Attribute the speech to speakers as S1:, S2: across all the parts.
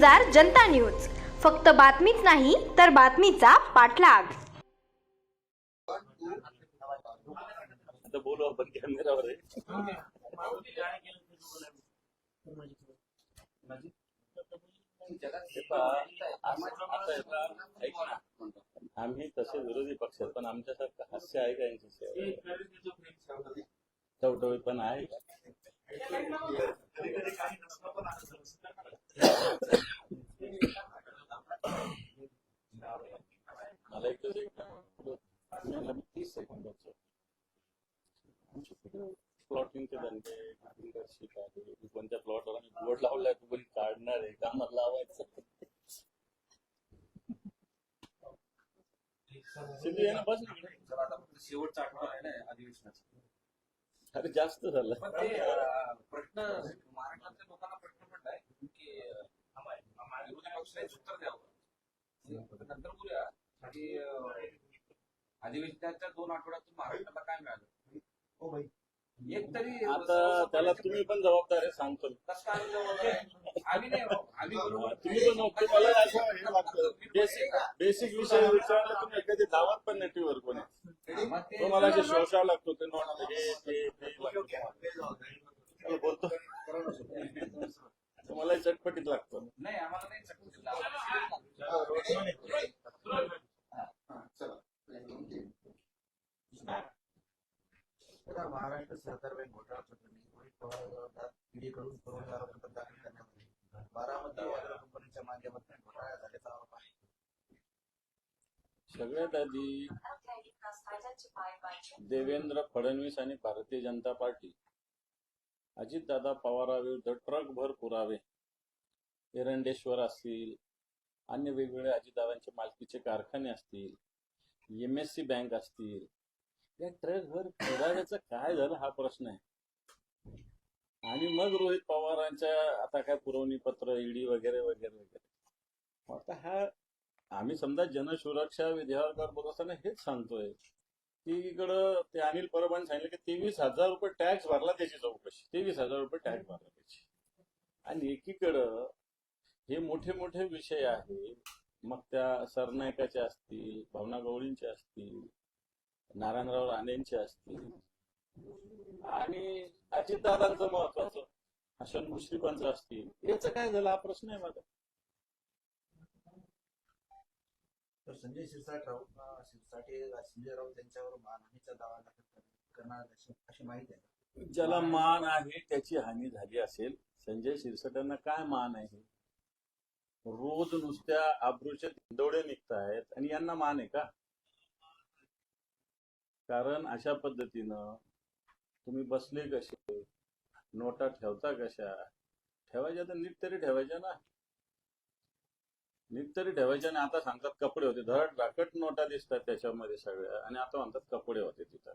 S1: गुंजार जनता news. फक्त बातमीच नाही तर बातमीचा पाठलाग.
S2: आम्ही तसे विरोधी पक्ष पण आमच्यासारखं हास्य आहे का यांच्याशी? चौटवी पण आहे. मला एक तीस सेकंदाचं प्लॉटिंगचे धंदे आहे कोणत्या प्लॉटवर बोर्ड लावलाय तू कोणी काढणार आहे का मला लावायचं सिद्धी आहे बस
S3: शेवटचा आठवडा आहे ना अधिवेशनाचा
S2: अरे जास्त झालं.
S3: पण ते अं, प्रश्न महाराष्ट्रातल्या लोकांना प्रश्न पडलाय की अं, विरोधी पक्षाने उत्तर द्यावं. नंतर बोलूया. की अं, अधिवेशनाच्या दोन आठवड्यातून महाराष्ट्राला काय मिळालं? एक तरी
S2: आता त्याला तुम्ही पण जबाबदार आहे सांगतो.
S3: कसं काय जबाबदार आहे? आम्ही नाही हो. आम्ही बरोबर.
S2: तुम्ही पण नोकरी मला असं हे वाटतं. बेसिक बेसिक विषय विचारला तुम्ही कधी धावत पण नाही टीव्हीवर कोणी
S3: मग ते-
S2: तो मला जे शोषावं लागतो ते नोट हे ते ते लागतं. त्याला बोलतो. तो मला चटपटीत लागतो.
S3: नाही आम्हाला नाही चटकन लावायचं.
S4: महाराष्ट्र सहकार बँक घोटाळा प्रकरणी रोहित पवार विरोधात ईडीकडून पुरवठा आरोपपत्र दाखल करण्यात आले बारामती वायदा कंपनीच्या माध्यमातून घोटाळा झाल्याचा आरोप आहे
S2: सगळ्यात आधी देवेंद्र फडणवीस आणि भारतीय जनता पार्टी अजितदादा पवाराविरुद्ध ट्रकभर पुरावे एरंडेश्वर असतील अन्य वेगवेगळे अजितदादांचे मालकीचे कारखाने असतील एम एस सी बँक असतील या ट्रकभर पुराव्याचं काय झालं हा प्रश्न आहे. आणि मग रोहित पवारांच्या आता काय पुरवणी पत्र ईडी वगैरे वगैरे वगैरे. आता हा आम्ही समजा जनसुरक्षा विधेयकावर बोलत असताना हेच सांगतोय की इकडं ते अनिल परबांनी सांगितलं की तेवीस हजार रुपये टॅक्स भरला त्याची चौकशी. तेवीस हजार रुपये टॅक्स भरला त्याची. आणि एकीकडं हे मोठे मोठे विषय आहे. मग त्या सरनायकाचे असतील भावना गवळींचे असतील नारायणराव राणेंचे असतील. आणि अजितदादांचं महत्वाचं हसन मुश्रीफांचं असतील. याचं काय झालं? हा प्रश्न आहे माझा.
S4: तर संजय शिरसाट राऊत अं, शिरसाटे संजय राऊत यांच्यावर मानहानीचा दावा दाखल करणार अशी अशी माहिती आहे.
S2: ज्याला मान आहे त्याची हानी झाली असेल संजय शिरसाटांना काय मान आहे? रोज नुसत्या आब्रूचे दौडे निघतायत आणि यांना मान आहे का? कारण अशा पद्धतीनं तुम्ही बसले कसे? नोटा ठेवता कशा? ठेवायच्या तर नीट तरी ठेवायच्या ना. नीट तरी ठेवायच्या आणि आता सांगतात कपडे होते. धड राकट नोटा दिसतात त्याच्यामध्ये सगळ्या आणि आता म्हणतात कपडे होते तिथं.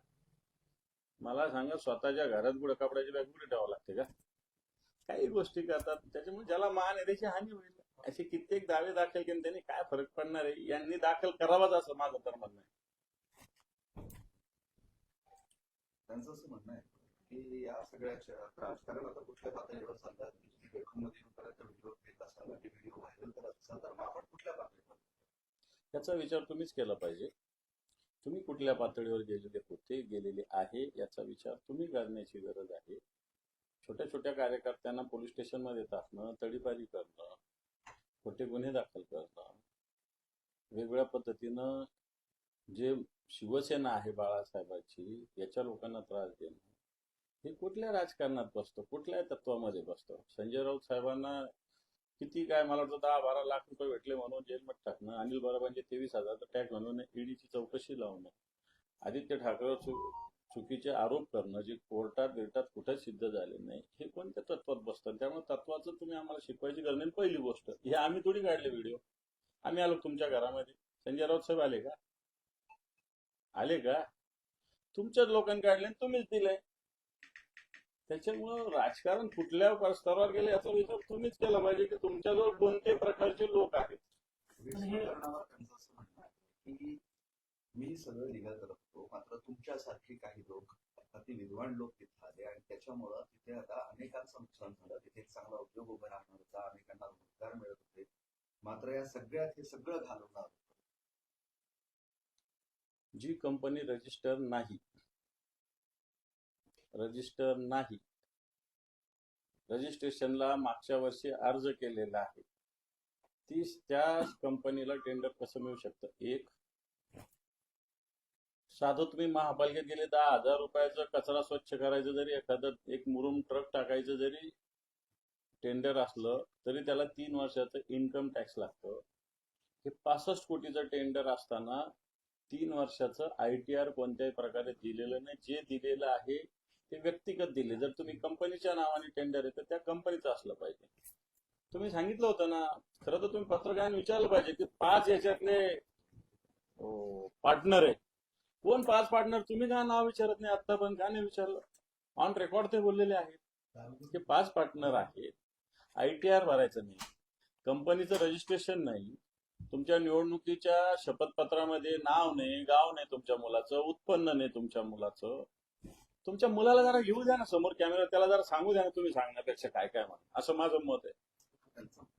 S2: मला सांगा स्वतःच्या घरात कुठे कपड्याची बॅग कुठे ठेवावं लागते का? काही गोष्टी करतात. त्याच्यामुळे ज्याला मान आहे त्याची हानी होईल. असे कित्येक दावे दाखल केले त्यांनी काय फरक पडणार आहे? यांनी दाखल करावाच असं माझं तर म्हणणं आहे.
S4: त्यांचं असं म्हणणं आहे की या सगळ्याच्या राजकारण आता कुठल्या पातळीवर चालतात बेडरूममध्ये येऊन व्हिडिओ घेत असाल आणि व्हिडिओ व्हायरल करत असाल तर मग आपण कुठल्या पातळीवर?
S2: त्याचा विचार तुम्हीच केला पाहिजे. तुम्ही कुठल्या पातळीवर गेलेले होते गेलेले आहे याचा विचार तुम्ही करण्याची गरज आहे. छोट्या छोट्या कार्यकर्त्यांना पोलीस स्टेशनमध्ये टाकणं तडीपारी करणं खोटे गुन्हे दाखल करणं वेगवेगळ्या पद्धतीनं जे शिवसेना आहे बाळासाहेबांची याच्या लोकांना त्रास देणं. हे कुठल्या राजकारणात बसतं? कुठल्या तत्वामध्ये बसतं? संजय राऊत साहेबांना किती काय मला वाटतं दहा बारा लाख रुपये भेटले म्हणून जेलमध्ये टाकणं अनिल बराबांचे तेवीस हजार टॅग म्हणून ईडीची चौकशी लावणं. आदित्य ठाकरेवर चुकीचे आरोप करणं जे कोर्टात बिर्टात कुठेच सिद्ध झाले नाही. हे कोणत्या तत्वात बसतं? त्यामुळे तत्वाचं तुम्ही आम्हाला शिकवायची गरज नाही. पहिली गोष्ट हे आम्ही थोडी काढले व्हिडिओ. आम्ही आलो तुमच्या घरामध्ये. संजय राऊत साहेब आले का? आले का? तुमच्याच लोकांनी काढले तुम्हीच दिले त्याच्यामुळं राजकारण कुठल्या स्तरावर गेले याचा विचार तुम्हीच केला पाहिजे की तुमच्याजवळ कोणते प्रकारचे लोक आहेत?
S4: मी सगळं लिगल करत होतो मात्र तुमच्यासारखे काही लोक अति विद्वान लोक तिथे आले आणि त्याच्यामुळं तिथे आता अनेकांचं नुकसान झालं. तिथे एक चांगला उद्योग उभा राहणार होता अनेकांना रोजगार मिळत होते. मात्र या सगळ्यात हे सगळं घालवणार
S2: जी कंपनी रजिस्टर नाही. रजिस्टर नाही. रजिस्ट्रेशनला मागच्या वर्षी अर्ज केलेला आहे. ती त्या कंपनीला टेंडर कसं मिळू शकतं? एक साधं तुम्ही महापालिकेत गेले दहा हजार रुपयाचा कचरा स्वच्छ करायचं जरी एखादं एक मुरुम ट्रक टाकायचं जरी टेंडर असलं तरी त्याला तीन वर्षाचं इन्कम टॅक्स लागतं. हे पासष्ट कोटीचं टेंडर असताना तीन वर्षाचं आय टी आर कोणत्याही प्रकारे दिलेलं नाही. जे दिलेलं आहे ते व्यक्तिगत दिले. जर तुम्ही कंपनीच्या नावाने टेंडर आहे तर त्या कंपनीचं असलं पाहिजे. तुम्ही सांगितलं होतं ना खरं तर तुम्ही पत्रकारांनी विचारलं पाहिजे की पाच याच्यातले पार्टनर आहे. कोण पाच पार्टनर तुम्ही का नाव विचारत नाही? आता पण का नाही विचारलं? ऑन रेकॉर्ड ते बोललेले आहेत ते पाच पार्टनर आहेत. आय टी आर भरायचं नाही. कंपनीचं रजिस्ट्रेशन नाही. तुमच्या निवडणुकीच्या शपथपत्रामध्ये नाव नाही गाव नाही तुमच्या मुलाचं उत्पन्न नाही तुमच्या मुलाचं. तुमच्या मुलाला जरा घेऊ द्या ना समोर कॅमेरा त्याला जरा सांगू द्या ना तुम्ही सांगण्यापेक्षा काय काय म्हणा असं माझं मत आहे.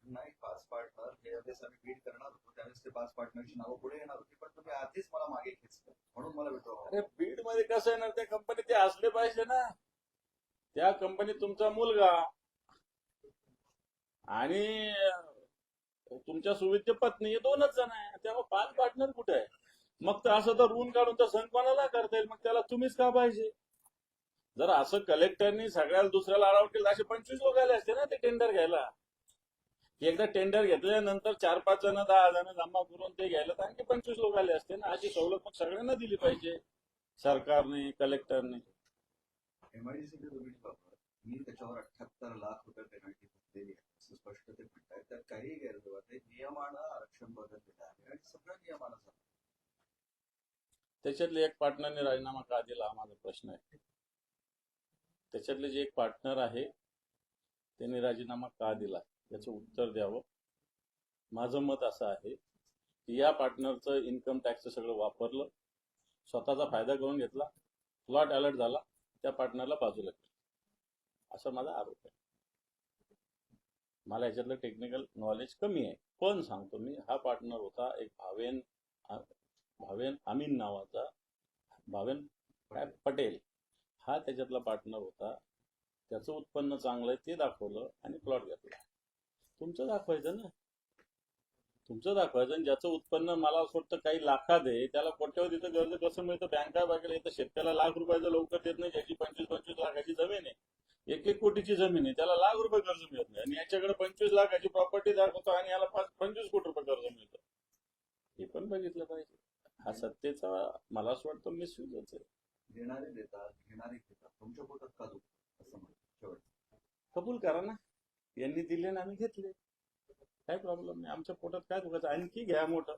S4: नाही पाच पार्टनर. ज्यावेळेस आम्ही बीड करणार होतो. त्यावेळेस ते पाच पार्टनरची नावं पुढे येणार होती पण तुम्ही आधीच मला मागे खेचलं म्हणून मला विड्रॉ
S2: अरे बीडमध्ये कसं येणार? त्या कंपनीत ते असले पाहिजे ना. त्या कंपनीत तुमचा मुलगा. आणि तुमच्या सुविधे पत्नी दोनच जण आहे. त्यामुळे पाच पार्टनर कुठे आहे? मग तर असं तर ऋण काढून तर संघ कोणाला करता येईल? मग त्याला तुम्हीच का पाहिजे? जर असं कलेक्टरनी सगळ्याला दुसऱ्याला अलाउड केलं असे पंचवीस लोक आले असते ना ते टेंडर घ्यायला? एकदा टेंडर घेतल्यानंतर चार पाच जण दहा जण जमा करून ते घ्यायला तर आणखी पंचवीस लोक आले असते ना? अशी सवलत मग सगळ्यांना दिली पाहिजे सरकारने कलेक्टरने
S4: एमआयडीसी मी त्याच्यावर अठ्याहत्तर लाख रुपये पेनल्टी घेतलेली आहे. असं स्पष्ट ते म्हणतायत त्यात काही गैरव्यवहार नाही. नियमानं आरक्षण बदललेलं आहे आणि सगळं नियमानं झालं.
S2: त्याच्यातले एक पार्टनरने राजीनामा का दिला हा माझा प्रश्न आहे. त्याच्यातले जे एक पार्टनर आहे त्यांनी राजीनामा का दिला? याचं उत्तर द्यावं. माझं मत असं आहे की या पार्टनरचं इन्कम टॅक्सचं सगळं वापरलं स्वतःचा फायदा करून घेतला प्लॉट अलर्ट झाला त्या पार्टनरला बाजूला केलं असा माझा आरोप आहे. मला याच्यातलं टेक्निकल नॉलेज कमी आहे. पण सांगतो मी हा पार्टनर होता एक भावेन भावेन अमीन नावाचा भावेन पटेल. हा त्याच्यातला पार्टनर होता. त्याचं उत्पन्न चांगलं आहे ते दाखवलं आणि प्लॉट घेतला. तुमचं दाखवायचं ना. तुमचं दाखवायचं आणि ज्याचं उत्पन्न मला असं वाटतं काही लाखात आहे त्याला कोट्यवधीचं कर्ज कसं मिळतं? बँका बघायला येतं शेतकऱ्याला लाख रुपयाचं लवकर देत नाही ज्याची पंचवीस पंचवीस लाखाची जमीन आहे. एक एक कोटीची जमीन आहे त्याला लाख रुपये कर्ज मिळत नाही. आणि याच्याकडे पंचवीस लाखाची प्रॉपर्टी दाखवतो आणि याला पाच पंचवीस कोटी रुपये कर्ज मिळतं. हे पण बघितलं पाहिजे. हा सत्तेचा मला असं वाटतं मिसयूजच आहे.
S4: देणारे देतात घेणारे घेतात. तुमच्या पोटात का असं
S2: कबूल करा ना. यांनी दिले ना आम्ही घेतले. काय प्रॉब्लेम नाही. आमच्या पोटात काय दुखायचं? आणखी घ्या मोठं.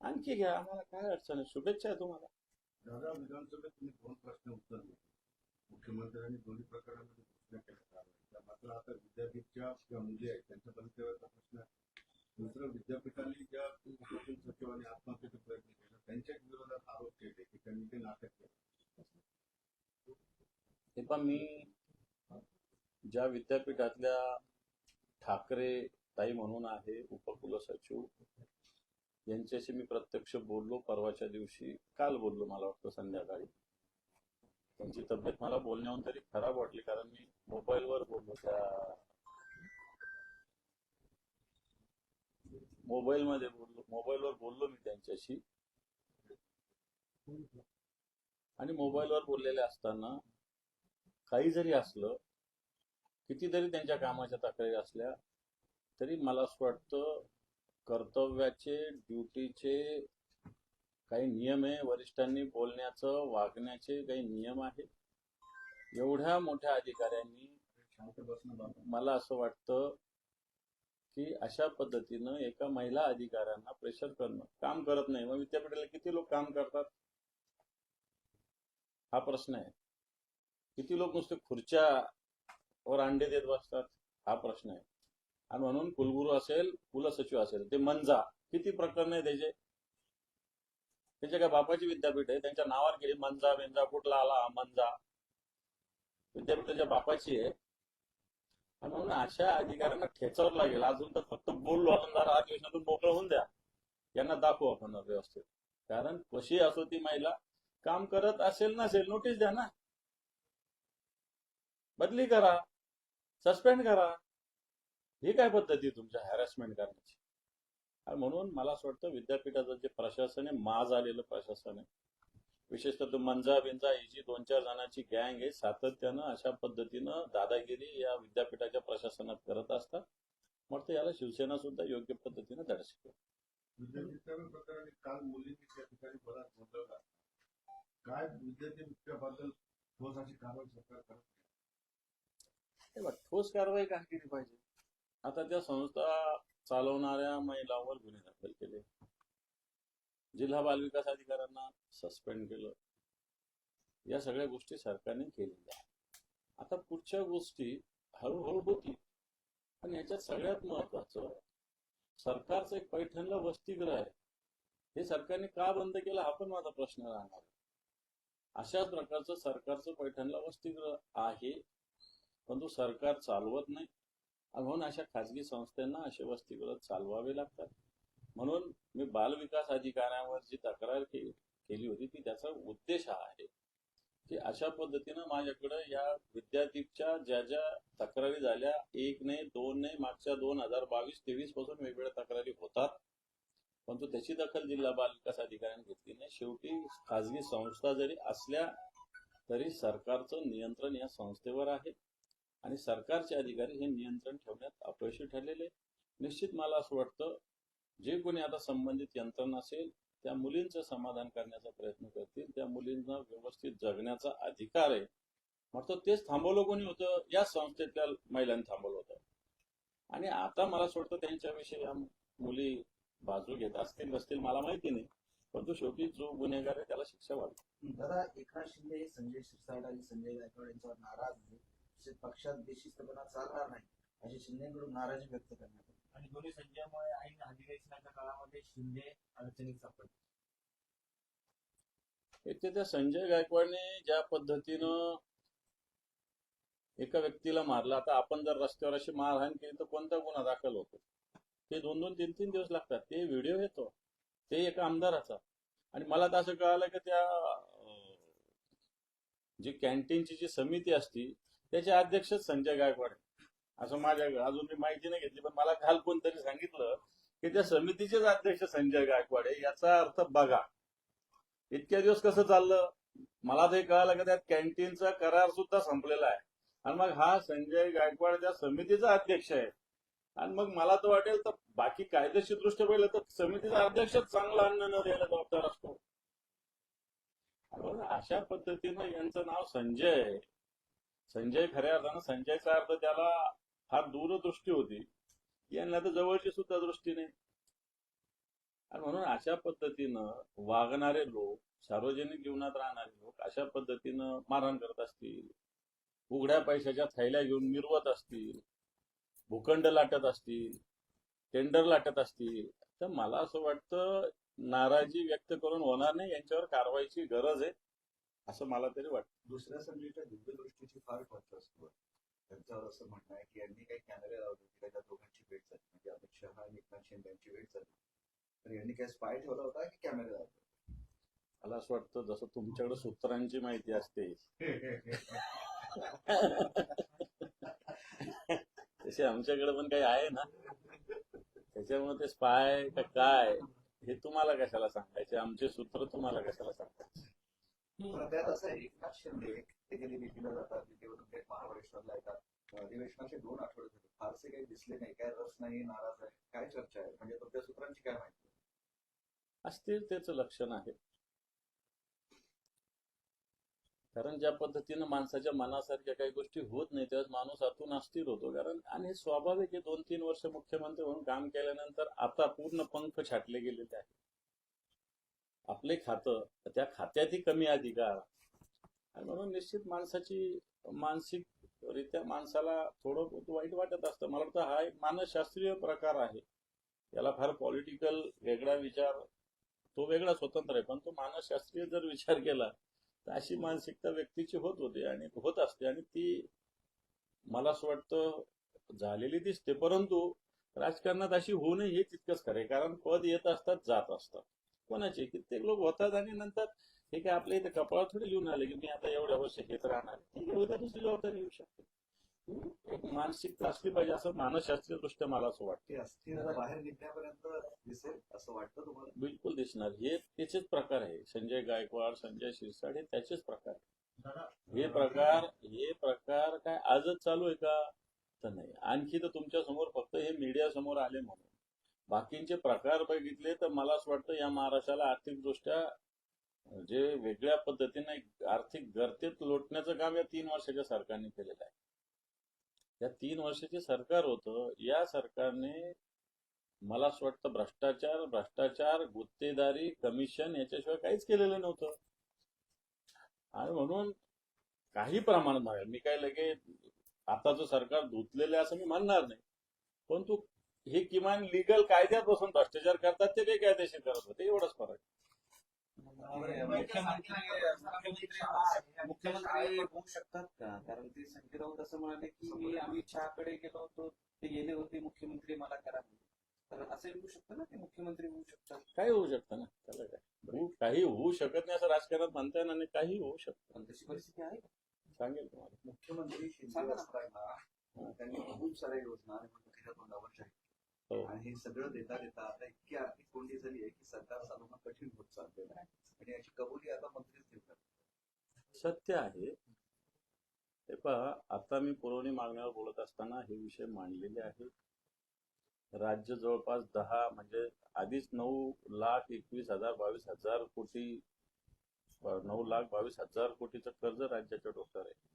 S2: आणखी घ्या. आम्हाला काय अडचण आहे? शुभेच्छा आहे तुम्हाला.
S5: दादा विधानसभेत तुम्ही दोन प्रश्न उत्तर दिले. मुख्यमंत्र्यांनी दोन्ही प्रकरणामध्ये घोषणा केल्या. मात्र आता विद्यापीठच्या ज्या मुली आहेत त्यांच्या भवितव्याचा प्रश्न. दुसरं विद्यापीठाने ज्या सचिवांनी आत्महत्येचा प्रयत्न केला त्यांच्या विरोधात आरोप केले की त्यांनी ते नाटक केलं.
S2: हे पण मी ज्या विद्यापीठातल्या ठाकरे ताई म्हणून आहे उपकुलसचिव यांच्याशी मी प्रत्यक्ष बोललो परवाच्या दिवशी काल बोललो मला वाटतं संध्याकाळी. त्यांची तब्येत मला बोलण्याहून तरी खराब वाटली कारण मी मोबाईलवर बोललो त्या मोबाईलमध्ये बोललो मोबाईलवर बोललो मी त्यांच्याशी. आणि मोबाईलवर बोललेले असताना काही जरी असलं कितीतरी त्यांच्या कामाच्या तक्रारी असल्या तरी मला असं वाटतं कर्तव्याचे ड्युटीचे काही नियम आहे. वरिष्ठांनी बोलण्याचं वागण्याचे काही नियम आहेत. एवढ्या मोठ्या अधिकाऱ्यांनी मला असं वाटतं की अशा पद्धतीनं एका महिला अधिकाऱ्यांना प्रेशर करणं काम करत नाही. मग विद्यापीठाला किती लोक काम करतात? हा प्रश्न आहे. किती लोक नुसते खुर्च्या वर अंडे देत बसतात हा प्रश्न आहे. आणि म्हणून कुलगुरू असेल कुलसचिव असेल ते मंजा किती प्रकरण आहे त्याचे? त्याच्या काय बापाची विद्यापीठ आहे त्यांच्या नावावर गेली मंजा बिंजा कुठला आला मंजा. विद्यापीठाच्या बापाची आहे. आणि म्हणून अशा अधिकाऱ्यांना ठेचावं लागेल अजून तर फक्त बोललो आपण जरा अधिवेशनातून मोकळं होऊन द्या. यांना दाखवू आपण व्यवस्थित. कारण कशी असो ती महिला काम करत असेल नसेल नोटीस द्या ना. बदली करा. सस्पेंड करा. ही काय पद्धती तुमच्या हॅरॅसमेंट करण्याची? आणि म्हणून मला असं वाटतं विद्यापीठाचं जे प्रशासन आहे माज आलेलं प्रशासन आहे विशेषतः तो मंजा बिंजा ही जी दोन चार जणांची गँग आहे सातत्यानं अशा पद्धतीनं दादागिरी या विद्यापीठाच्या प्रशासनात करत असतात. मग तर याला शिवसेना सुद्धा योग्य पद्धतीनं धडा शिकवेल
S5: विद्यापीठाच्या प्रकारे काल मुलींनी त्या ठिकाणी बराच नोंदवला काय तेव्हा ठोस कारवाई
S2: हे बघ, ठोस कारवाई का केली पाहिजे? आता त्या संस्था चालवणाऱ्या महिलांवर गुन्हे दाखल केले. जिल्हा बालविकास अधिकाऱ्यांना सस्पेंड केलं. या सगळ्या गोष्टी सरकारने केलेल्या आता पुढच्या गोष्टी हळूहळू होतील. पण याच्यात सगळ्यात महत्वाचं सरकारचं एक पैठणला वसतिग्रह आहे. हे सरकारने का बंद केलं हा पण माझा प्रश्न राहणार अशा अशाच प्रकारचं सरकारचं पैठणला वसतिग्रह आहे. परंतु सरकार चालवत नाही. म्हणून अशा खाजगी संस्थांना असे वसतिगृह चालवावे लागतात. म्हणून मी बालविकास अधिकाऱ्यांवर जी तक्रार के- केली होती ती त्याचा उद्देश हा आहे की अशा पद्धतीनं माझ्याकडे या विद्यापीठच्या ज्या ज्या तक्रारी झाल्या एक ने दोन ने मागच्या दोन हजार बावीस तेवीसपासून वेगवेगळ्या तक्रारी होतात. परंतु त्याची दखल जिल्हा बालविकास अधिकाऱ्यांनी घेतली नाही. शेवटी खाजगी संस्था जरी असल्या तरी सरकारचं नियंत्रण या संस्थेवर आहे. आणि सरकारचे अधिकारी हे नियंत्रण ठेवण्यात अपयशी ठरलेले निश्चित मला असं वाटतं जे कोणी आता संबंधित यंत्रणा असेल त्या मुलींचं समाधान करण्याचा प्रयत्न करतील. त्या मुलींना व्यवस्थित जगण्याचा अधिकार आहे. म्हणतो तेच थांबवलं कोणी होतं? या संस्थेतल्या महिलांनी थांबवलं होतं. आणि आता मला असं वाटतं त्यांच्याविषयी या मुली बाजू घेत असतील नसतील मला माहिती नाही. परंतु शेवटी जो गुन्हेगार आहे त्याला शिक्षा व्हावी.
S6: दादा एकनाथ शिंदे संजय शिरसाट आणि संजय गायकवाड यांच्यावर नाराज आहे तसेच पक्षात बेशिस्तपणा चालणार नाही अशी शिंदेकडून नाराजी व्यक्त करण्यात आली.
S7: आणि दोन्ही संजयामुळे ऐन अधिवेशनाच्या काळामध्ये शिंदे अडचणीत सापडले.
S2: एक तर त्या संजय गायकवाडने ज्या पद्धतीनं एका व्यक्तीला मारलं आता आपण जर रस्त्यावर अशी मारहाण केली तर कोणता गुन्हा दाखल होतो? ते दोन दोन तीन तीन दिवस लागतात. ते व्हिडिओ येतो ते एका आमदाराचा आणि मला तर असं कळालं की त्या जी कॅन्टीनची जी समिती असती त्याचे अध्यक्ष संजय गायकवाड असं माझ्या अजून मी माहिती नाही घेतली पण मला काल कोणतरी सांगितलं की त्या समितीचेच अध्यक्ष संजय गायकवाड आहे याचा अर्थ बघा इतक्या दिवस कसं चाललं? मला ते कळालं की त्यात कॅन्टीनचा करार सुद्धा संपलेला आहे. आणि मग हा संजय गायकवाड त्या समितीचा अध्यक्ष आहे. आणि मग मला तर वाटेल तर बाकी कायदेशीर दृष्ट्या पाहिलं तर समितीचा अध्यक्षच चांगला अन्न न द्यायला जबाबदार असतो. अशा पद्धतीनं यांचं नाव संजय आहे. संजय खऱ्या अर्थानं संजयचा अर्थ त्याला फार दूरदृष्टी होती. यांना तर जवळची सुद्धा दृष्टी नाही. आणि म्हणून अशा पद्धतीनं वागणारे लोक सार्वजनिक जीवनात राहणारे लोक अशा पद्धतीनं मारहाण करत असतील उघड्या पैशाच्या थैल्या घेऊन मिरवत असतील भूखंड लाटत असतील टेंडर लाटत असतील तर मला असं वाटतं नाराजी व्यक्त करून होणार नाही. यांच्यावर कारवाईची गरज आहे असं मला तरी वाटतं.
S4: दुसऱ्या संजयच्या दिव्यदृष्टीची फार महत्त्व असतो त्यांच्यावर असं म्हणणं आहे की यांनी काही कॅमेरे लावले होते त्या दोघांची भेट झाली. म्हणजे अमित शहा आणि एकनाथ शिंदे यांची भेट झाली. तर यांनी काय स्पाय ठेवला होता की कॅमेरे लावले
S2: मला असं वाटतं जसं तुमच्याकडे सूत्रांची माहिती असते. तसे आमच्याकडे पण काही आहे ना. त्याच्यामुळे ते स्पाय का काय हे तुम्हाला कशाला सांगायचे? आमचे सूत्र तुम्हाला कशाला सांगायचे?
S4: त्यात असं आहे एकनाथ शिंदे म्हणजे ते गेली दिल्लीला जातात दिल्लीवरून थेट महाबळेश्वरला येतात. अधिवेशनाचे दोन आठवडे झाले. फारसे काही दिसले नाही काय रस नाही नाराज आहे काय चर्चा आहे? म्हणजे तुमच्या सूत्रांची काय माहिती?
S2: अस्थिरतेचं लक्षण आहे. कारण ज्या पद्धतीनं माणसाच्या मनासारख्या काही गोष्टी होत नाही तेव्हा माणूस आतून अस्थिर होतो. कारण आणि स्वाभाविक आहे दोन तीन वर्ष मुख्यमंत्री म्हणून काम केल्यानंतर आता पूर्ण पंख छाटले गेलेले आहे आपले खातं त्या खात्यातही कमी अधिकार. आणि म्हणून निश्चित माणसाची मानसिकरित्या माणसाला थोडं वाईट वाटत असतं. मला वाटतं हा एक मानसशास्त्रीय प्रकार आहे. याला फार पॉलिटिकल वेगळा विचार तो वेगळा स्वतंत्र आहे. पण तो मानसशास्त्रीय जर विचार केला तर अशी मानसिकता व्यक्तीची होत होते आणि होत असते. आणि ती मला असं वाटतं झालेली दिसते. परंतु राजकारणात अशी होऊ नये हे तितकंच खरं आहे. कारण पद येत असतात जात असतात. कोणाचे? कित्येक लोक होतात आणि नंतर हे काय आपल्या इथे कपाळात थोडी लिहून आले की मी आता एवढ्या वर्ष घेत राहणार. ठीक आहे उद्या दुसरी जबाबदारी येऊ शकते. एक मानसिकता असली पाहिजे असं मानसशास्त्रीय दृष्ट्या मला असं वाटतं.
S4: बाहेर निघण्यापर्यंत दिसेल असं वाटतं तुम्हाला?
S2: बिलकुल दिसणार. हे त्याचेच प्रकार आहे. संजय गायकवाड संजय शिरसाट हे त्याचेच प्रकार हे प्रकार हे प्रकार काय आजच चालू आहे का? तर नाही. आणखी तर तुमच्यासमोर फक्त हे मीडिया समोर आले म्हणून. बाकींचे प्रकार बघितले तर मला असं वाटतं या महाराष्ट्राला आर्थिकदृष्ट्या जे वेगळ्या पद्धतीने आर्थिक गर्तेत लोटण्याचं काम या तीन वर्षाच्या सरकारने केलेलं आहे. या तीन वर्षाचे सरकार होतं या सरकारने मला असं वाटतं भ्रष्टाचार भ्रष्टाचार गुत्तेदारी कमिशन याच्याशिवाय काहीच केलेलं नव्हतं. आणि म्हणून काही प्रमाणात मी काय लगे आताचं सरकार धुतलेलं आहे असं मी म्हणणार नाही. परंतु हे किमान लिगल कायद्यापासून भ्रष्टाचार करतात ते बेकायदेशीर करत होते एवढंच फरक.
S3: मुख्यमंत्री होऊ शकतात का? कारण ते संजय राऊत असं म्हणाले की मी अमित शहाकडे गेलो होतो ते गेले होते मुख्यमंत्री मला करा. तर असं होऊ शकतं ना ते मुख्यमंत्री होऊ शकतात.
S2: काही होऊ शकतं ना त्याला काय? काही होऊ शकत नाही असं राजकारणात म्हणता येणार नाही काही होऊ शकतं.
S3: तशी परिस्थिती आहे का?
S2: सांगेल तुम्हाला.
S4: मुख्यमंत्री त्यांनी खूप साऱ्या योजना तोंडावर. आणि हे सगळं देता देता आता इतकी आर्थिक कोंडी झाली आहे की सरकार चालवणं कठीण होत चाललेलं आहे आणि याची कबुली आता मंत्रीच देतात.
S2: सत्य आहे. हे पहा आता मी पुरवणी मागण्यावर बोलत असताना हे विषय मांडलेले आहेत. राज्य जवळपास दहा म्हणजे आधीच नऊ लाख एकवीस हजार बावीस हजार कोटी नऊ लाख बावीस हजार कोटीचं कर्ज राज्याच्या डोक्यावर आहे.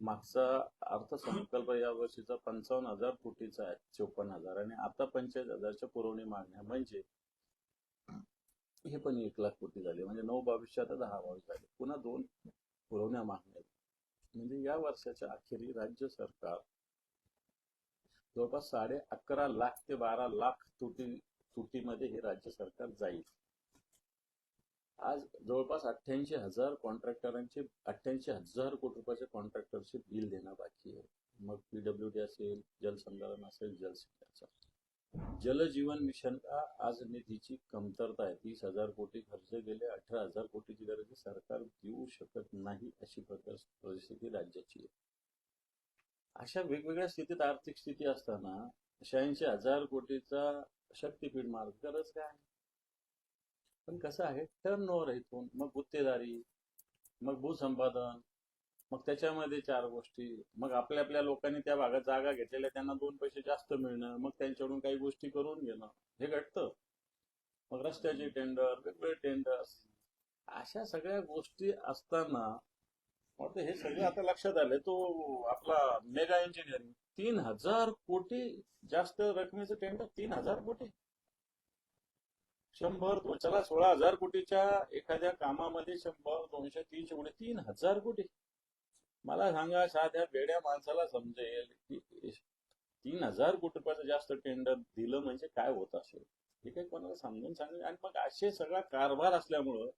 S2: मागचा अर्थसंकल्प या वर्षीचा पंचावन्न हजार कोटीचा आहे चोपन्न हजार. आणि आता पंचेचाळीस हजारच्या पुरवणी मागण्या म्हणजे हे पण एक लाख कोटी झाले. म्हणजे नऊ बावीसशे आता दहा बावीस झाले. पुन्हा दोन पुरवण्या मागण्या म्हणजे या वर्षाच्या अखेरी राज्य सरकार जवळपास साडे अकरा लाख ते बारा लाख तुटी तुटीमध्ये हे राज्य सरकार जाईल. आज जवळपास अठ्ठ्याऐंशी हजार कॉन्ट्रॅक्टरांचे अठ्ठ्याऐंशी हजार कोटी रुपयाचे कॉन्ट्रॅक्टरचे बिल देणं बाकी आहे. मग पीडब्ल्यूडी असेल जलसंधारण असेल जलसिंचाचं जलजीवन मिशनला आज निधीची कमतरता आहे? तीस हजार कोटी खर्च गेले अठरा हजार कोटीची गरज सरकार देऊ शकत नाही अशी प्रकार परिस्थिती राज्याची आहे. अशा वेगवेगळ्या स्थितीत आर्थिक स्थिती असताना शहाऐंशी हजार कोटीचा शक्तीपीठ मार्ग गरज काय? पण कसं आहे टर्न ओव्हर आहे इथून. मग गुत्तेदारी मग भूसंपादन मग त्याच्यामध्ये चार गोष्टी. मग आपल्या आपल्या लोकांनी त्या भागात जागा घेतलेल्या त्यांना दोन पैसे जास्त मिळणं मग त्यांच्याकडून काही गोष्टी करून घेणं. हे घडतं मग रस्त्याचे टेंडर वेगवेगळे टेंडर्स अशा सगळ्या गोष्टी असताना वाटतं हे सगळं आता लक्षात आलंय. तो आपला मेगा इंजिनिअरिंग तीन हजार कोटी जास्त रकमेचं टेंडर तीन हजार कोटी. शंभर चला सोळा हजार कोटीच्या एखाद्या कामामध्ये शंभर दोनशे तीनशे कोटी तीन हजार कोटी. मला सांगा साध्या वेड्या माणसाला समजेल की तीन हजार कोटी रुपयाचं जास्त टेंडर दिलं म्हणजे काय होत असेल? हे काही कोणाला समजून सांगेल आणि मग असे सगळा कारभार असल्यामुळं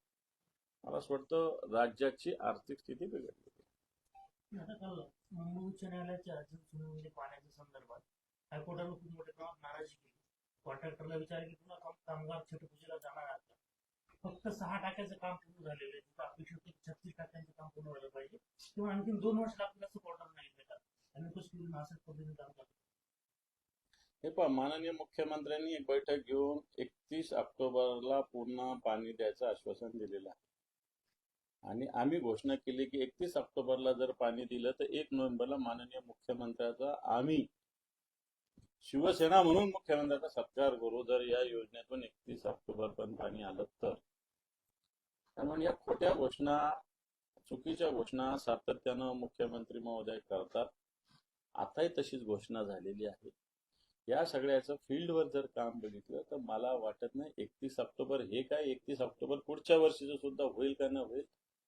S2: मला असं वाटतं राज्याची आर्थिक स्थिती बिघडली.
S7: आता मुंबई उच्च न्यायालयाच्या पाण्याच्या संदर्भात. हायकोर्टाला खूप मोठ्या प्रमाणात नाराजी केली. कॉन्ट्रॅक्टरला विचार की तुला काम- कामगार छटपूजेला जाणार आहात फक्त सहा टाक्याचं काम पूर्ण झालेलं आहे. तिथं अपेक्षित होतं छत्तीस टाक्यांचं काम पूर्ण व्हायला पाहिजे. किंवा आणखी दोन वर्ष लागतील असं कॉन्ट्रॅक्ट नाही भेटत आणि तो स्कूल नासक पद्धतीने काम करतो
S2: हे पहा माननीय मुख्यमंत्र्यांनी एक बैठक घेऊन एकतीस ऑक्टोबरला पूर्ण पाणी द्यायचं आश्वासन दिलेलं आहे. आणि आम्ही घोषणा केली की एकतीस ऑक्टोबरला जर पाणी दिलं तर एक नोव्हेंबरला माननीय मुख्यमंत्र्याचा आम्ही शिवसेना म्हणून मुख्यमंत्र्याचा सत्कार करू जर या योजनेतून एकतीस ऑक्टोबर पर्यंत पाणी आलं तर. त्यामुळे या खोट्या घोषणा चुकीच्या घोषणा सातत्यानं मुख्यमंत्री महोदय करतात. आताही तशीच घोषणा झालेली आहे. या सगळ्याचं फील्डवर जर काम बघितलं तर मला वाटत नाही एकतीस ऑक्टोबर हे काय एकतीस ऑक्टोबर पुढच्या वर्षीचं सुद्धा होईल का न होईल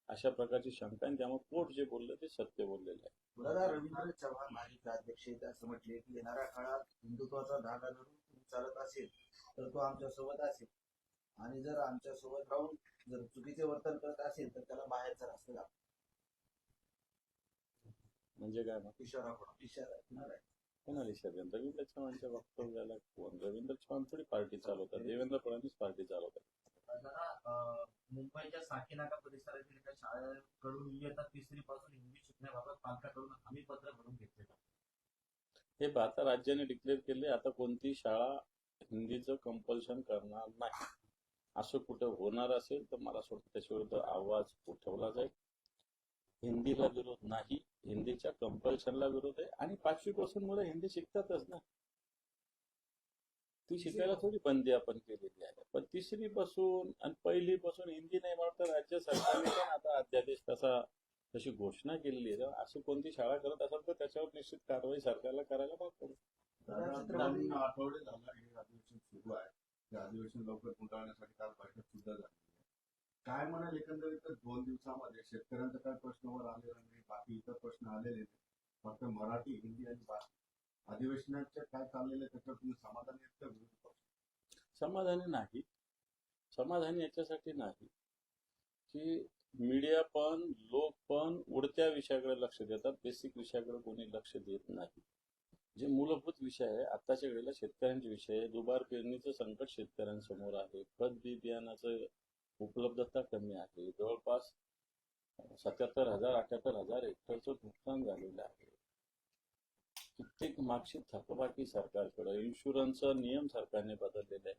S2: अशा प्रकारची शंका आहे. त्यामुळे कोर्ट जे बोललं ते सत्य बोललेलं आहे.
S6: दादा रवींद्र चव्हाण माजी अध्यक्ष असं म्हटले की येणाऱ्या काळात हिंदुत्वाचा धागा धरून चालत असेल तर तो आमच्यासोबत असेल. आणि जर आमच्यासोबत राहून जर चुकीचे वर्तन करत असेल तर त्याला बाहेरचा रस्ता दाखवा.
S2: म्हणजे काय मग?
S6: इशारा इशारा आहे?
S2: कोणाला रवींद्र चव्हाणच्या वक्तव्याला कोण? रवींद्र चव्हाण थोडी पार्टी चालवतात. देवेंद्र फडणवीस पार्टी चालवतात.
S8: मुंबईच्या साकीनाका परिसरातील एका शाळेकडून इयत्ता तिसरी पासून हिंदी शिकण्याबाबत पालकाकडून हमी पत्र भरून घेतले
S2: हे आता राज्याने डिक्लेअर केले आता कोणती शाळा हिंदीचं कंपल्शन करणार नाही. असं कुठं होणार असेल तर मला असं वाटतं त्याच्याविरुद्ध आवाज उठवला जाईल. हिंदीला विरोध नाही हिंदीच्या कंपल्शनला विरोध आहे. आणि पाचवी पासून मुलं हिंदी शिकतातच ना. ती शिकायला थोडी बंदी आपण केलेली आहे. पण तिसरी पासून आणि पहिली पासून हिंदी नाही म्हणत तर राज्य सरकारने पण आता अध्यादेश तसा तशी घोषणा केलेली आहे. अशी कोणती शाळा करत असेल तर त्याच्यावर निश्चित कारवाई सरकारला करायला भाग
S5: पडू आठवडे झाला हे अधिवेशन सुरू आहे. ते अधिवेशन लवकर गुंडाळण्यासाठी काल बैठक सुद्धा झाली काय म्हणाल एकंदरीत दोन दिवसामध्ये? शेतकऱ्यांचा काय प्रश्नावर आलेला नाही बाकी इतर प्रश्न आलेले नाही फक्त मराठी हिंदी आणि अधिवेशनाच्या काय चाललेलं आहे त्याच्यावर तुम्ही समाधानी आहेत का विरोधी पक्ष?
S2: समाधानी नाही. समाधानी याच्यासाठी नाही की मीडिया पण लोक पण उडत्या विषयाकडे लक्ष देतात. बेसिक विषयाकडे कोणी लक्ष देत नाही. जे मूलभूत विषय आहे आताच्या वेळेला शेतकऱ्यांचे विषय आहे. दुबार पेरणीचं संकट शेतकऱ्यांसमोर आहे. खत बी बियाणाचं उपलब्धता कमी आहे. जवळपास सत्याहत्तर हजार अठ्याहत्तर हजार हेक्टरचं नुकसान झालेलं आहे. कित्येक मागची थकबाकी सरकारकडे इन्शुरन्सचा नियम सरकारने बदललेला आहे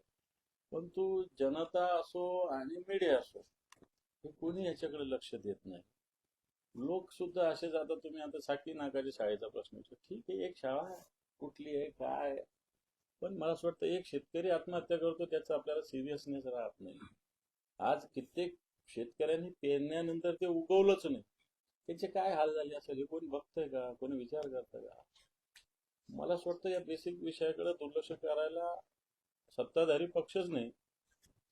S2: परंतु जनता असो आणि मीडिया असो हे कोणी याच्याकडे लक्ष देत नाही. लोक सुद्धा असे जातात तुम्ही आता साकी नाकाच्या शाळेचा प्रश्न ठीक आहे एक शाळा कुठली आहे? काय आहे? पण मला असं वाटतं एक शेतकरी आत्महत्या करतो त्याचा आपल्याला सिरियसनेस राहत नाही. आज कित्येक शेतकऱ्यांनी पेरण्यानंतर ते उगवलंच नाही. त्याचे काय हाल झाले? असेल हे कोणी बघतंय का? कोणी विचार करतं का? मला असं वाटतं या बेसिक विषयाकडे दुर्लक्ष करायला सत्ताधारी पक्षच नाही.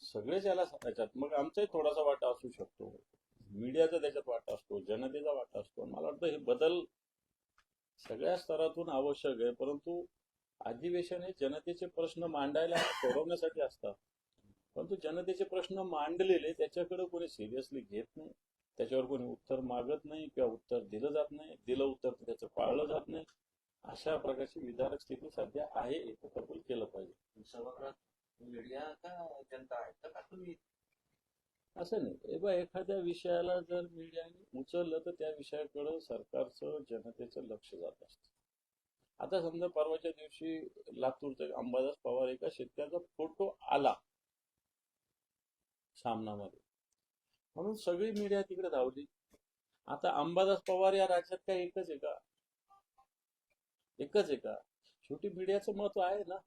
S2: सगळेच याला त्याच्यात मग आमचाही थोडासा वाटा असू शकतो. मीडियाचा त्याच्यात वाटा असतो. जनतेचा वाटा असतो. मला वाटतं हे बदल सगळ्या स्तरातून आवश्यक आहे. परंतु अधिवेशन हे जनतेचे प्रश्न मांडायला सोडवण्यासाठी असतात. परंतु जनतेचे प्रश्न मांडलेले त्याच्याकडे कोणी सिरियसली घेत नाही. त्याच्यावर कोणी उत्तर मागत नाही किंवा उत्तर दिलं जात नाही. दिलं उत्तर तर त्याचं पाळलं जात नाही. अशा प्रकारची विधारक स्थिती सध्या आहे हे कबूल केलं पाहिजे.
S3: सभागृहात मीडिया का जनता आहे? का तुम्ही?
S2: असं नाही. बा एखाद्या विषयाला जर मीडियाने उचललं तर त्या विषयाकडे सरकारचं जनतेचं लक्ष जात असतं. आता समजा परवाच्या दिवशी लातूरचा अंबादास पवार एका शेतकऱ्याचा फोटो आला सामनामध्ये. म्हणून सगळी मीडिया तिकडे धावली. आता अंबादास पवार या राज्यात काय एकच आहे का? एकच आहे का? शेवटी मीडियाचं महत्त्व आहे ना.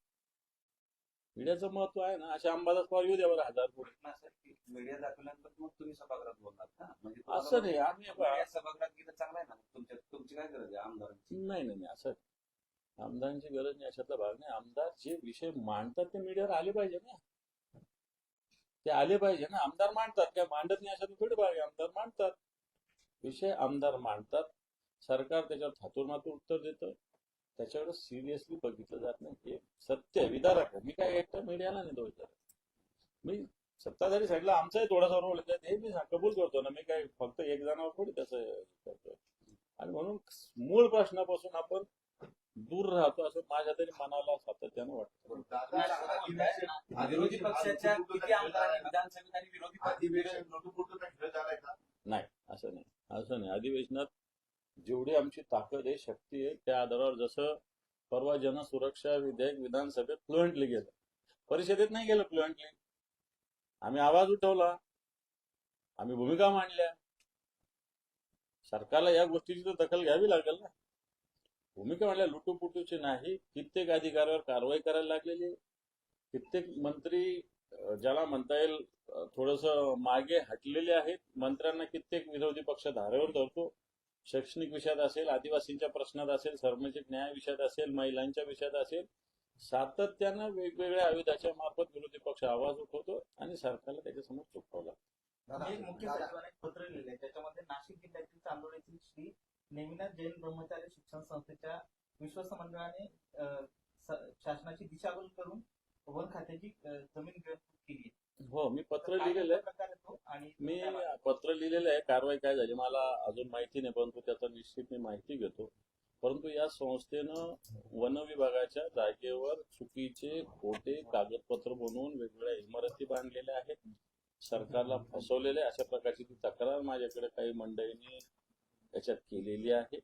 S2: मीडियाचं महत्त्व आहे ना. अशा अंबादास पवार येऊ द्या बरं हजार पुढे.
S3: प्रश्न असेल की मीडिया दाखवल्यानंतर मग तुम्ही सभागृहात बोलणार ना. म्हणजे
S2: असं नाही. आम्ही
S3: सभागृहात गेलं चांगलं आहे ना. तुमच्या तुमची काय गरज आहे? आमदारांची.
S2: नाही नाही नाही. असं आमदारांची गरज नाही. अशातला भाग नाही. आमदार जे विषय मांडतात ते मीडियावर आले पाहिजे ना. ते आले पाहिजे ना. आमदार मांडतात. काय मांडत नाही अशातला थोडी भाग आमदार मांडतात. विषय आमदार मांडतात. सरकार त्याच्यावर थातूरमातूर उत्तर देतं. त्याच्यावर सिरियसली बघितलं जात नाही. हे सत्य आहे. मी काय एकटा मीडियाला नाही तो विचार मी सत्ताधारी साईडला आमचाही थोडासा रोल आहे हे मी कबूल करतो ना. मी काय फक्त एक जणांवर थोडी त्याचं हे करतोय. आणि म्हणून मूळ प्रश्नापासून आपण दूर राहतो असं माझ्या तरी मनाला सातत्यानं वाटतं.
S3: विरोधी पक्षाच्या किती आमदारांनी विधानसभेत आणि विरोधी
S5: अधिवेशन
S2: नाही असं नाही. असं नाही. अधिवेशनात जेवढी आमची ताकद आहे शक्ती आहे त्या आधारावर जसं परवा जनसुरक्षा विधेयक विधानसभेत फ्लुएंटली गेलं. परिषदेत नाही गेलं फ्लुएंटली आम्ही आवाज उठवला. आम्ही भूमिका मांडल्या. सरकारला या गोष्टीची तर दखल घ्यावी लागेल ना. भूमिका मांडल्या लुटूपुटूची नाही. कित्येक अधिकाऱ्यावर कारवाई करायला लागलेली कित्येक मंत्री ज्याला म्हणता येईल थोडस मागे हटलेले आहेत. मंत्र्यांना कित्येक विरोधी पक्ष धारेवर धरतो. शैक्षणिक विषयात असेल आदिवासींच्या प्रश्नात असेल सार्वजनिक न्याय विषयात असेल महिलांच्या विषयात असेल सातत्यानं वेगवेगळ्या आयुधाच्या मार्फत विरोधी पक्ष आवाज उठवतो आणि सरकारला त्याच्यासमोर चुकवला
S8: मी मुख्य पत्र लिहिलंय. त्याच्यामध्ये नाशिक जिल्ह्यातील चांदोड येथील श्री नेमिनाथ जैन ब्रह्मचारी शिक्षण संस्थेच्या विश्वस्त मंडळाने शासनाची दिशाभूल करून वन खात्याची जमीन केली आहे.
S2: हो मी पत्र
S8: तर
S2: लिहिलेलं आहे?
S8: आणि
S2: मी? पत्र लिहिलेलं आहे. कारवाई काय झाली? मला अजून माहिती नाही परंतु त्याचा निश्चित मी माहिती घेतो. परंतु या संस्थेनं वन विभागाच्या जागेवर चुकीचे खोटे कागदपत्र बनवून वेगवेगळ्या इमारती बांधलेल्या आहेत. सरकारला फसवलेले अशा प्रकारची ती तक्रार माझ्याकडे काही मंडळींनी याच्यात केलेली आहे.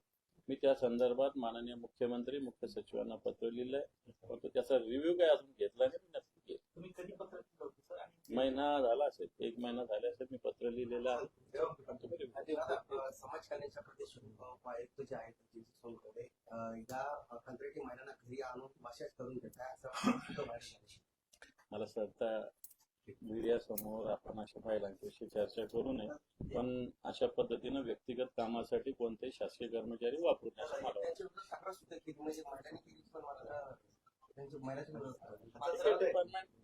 S2: मी त्या संदर्भात माननीय मुख्यमंत्री मुख्य सचिवांना पत्र लिहिलंय. परंतु त्याचा रिव्ह्यू काय अजून घेतला नाही नक्की महिना झाला असेल एक महिना झाला असेल मी पत्र लिहिलेलं आहे.
S6: समाज कल्याणच्या प्रदेश उपायुक्त जे आहेत जी सोनकडे या कंत्राटी महिलांना घरी आणून करून घेतात.
S2: मला वाटतं मीडिया समोर आपण अशा महिलांच्याशी चर्चा करू नये पण अशा पद्धतीनं व्यक्तिगत कामासाठी कोणतेही शासकीय कर्मचारी वापरू नये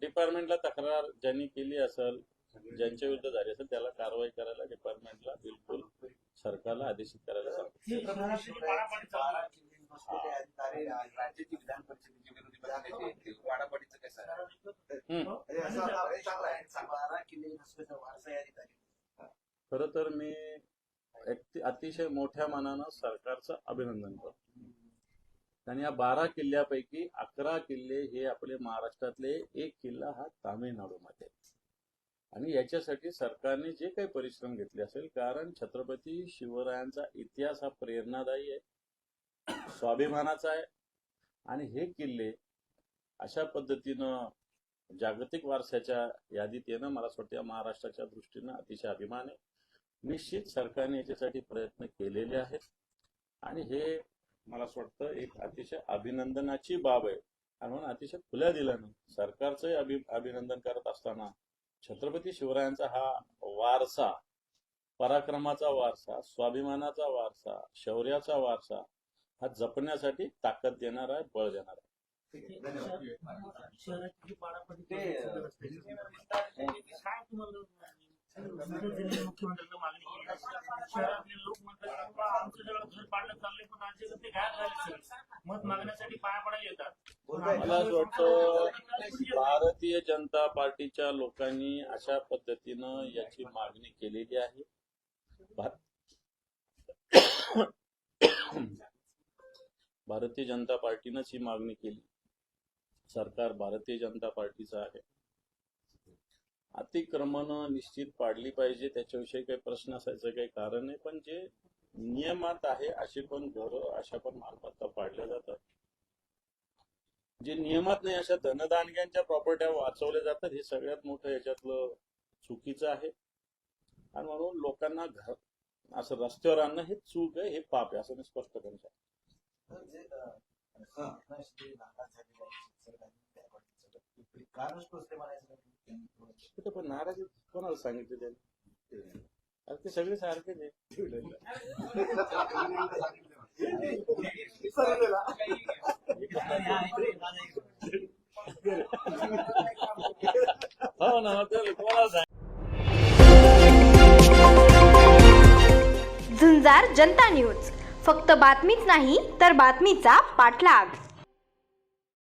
S2: डिपार्टमेंटला तक्रार ज्यांनी केली असेल ज्यांच्या विरुद्ध झाली असेल त्याला कारवाई करायला डिपार्टमेंटला बिलकुल सरकारला आदेशित करायला सांगतो
S3: राज्याची विधान
S6: बारा या
S2: तर मी अतिशय मोठ्या मनानं सरकारचं अभिनंदन करतो. आणि या बारा किल्ल्यापैकी अकरा किल्ले हे आपले महाराष्ट्रातले एक किल्ला हा तामिळनाडूमध्ये. आणि याच्यासाठी सरकारने जे काही परिश्रम घेतले असेल कारण छत्रपती शिवरायांचा इतिहास हा प्रेरणादायी आहे स्वाभिमानाचा आहे. आणि हे किल्ले अशा पद्धतीनं जागतिक वारसाच्या यादीत येणं मला असं वाटतं या महाराष्ट्राच्या दृष्टीनं अतिशय अभिमान आहे. निश्चित सरकारने याच्यासाठी प्रयत्न केलेले आहेत. आणि हे मला असं वाटतं एक अतिशय अभिनंदनाची बाब आहे. आणि म्हणून अतिशय खुल्या दिल्यानं सरकारचंही अभि अभिनंदन करत असताना छत्रपती शिवरायांचा हा वारसा पराक्रमाचा वारसा स्वाभिमानाचा वारसा शौर्याचा वारसा हा जपण्यासाठी ताकद देणारा आहे बळ देणारा आहे.
S7: शहराची जिल्ह्यात मुख्यमंत्र्यांना मागणी केली शहरातले लोक म्हणतात आमचं घर पाडलं चाललंय पण आमचे ते गायब झाले मत मागण्यासाठी पाया पडायला
S2: मला असं वाटतं भारतीय जनता पार्टीच्या लोकांनी अशा पद्धतीनं याची मागणी केलेली आहे. भारतीय जनता पार्टीनंच ही मागणी केली. सरकार भारतीय जनता पार्टीचं आहे. अतिक्रमण निश्चित पाडली पाहिजे त्याच्याविषयी काही प्रश्न असायचं काही कारण नाही. पण जे नियमात आहे अशी पण घरं अशा पण मालमत्ता पाडल्या जातात. जे नियमात नाही अशा धनदानग्यांच्या प्रॉपर्ट्या वाचवल्या जातात हे सगळ्यात मोठं याच्यातलं चुकीचं आहे. आणि म्हणून लोकांना घर असं रस्त्यावर आणणं हे चूक आहे हे पाप आहे असं मी स्पष्ट करू शकतो.
S6: जे
S2: पण नाराज कोणाला सांगितलं त्याने अरे ते सगळे सारखेच आहे हो ना कोणाला सांग
S1: झुंजार जनता न्यूज. फक्त बातमीच नाही तर बातमीचा पाठलाग.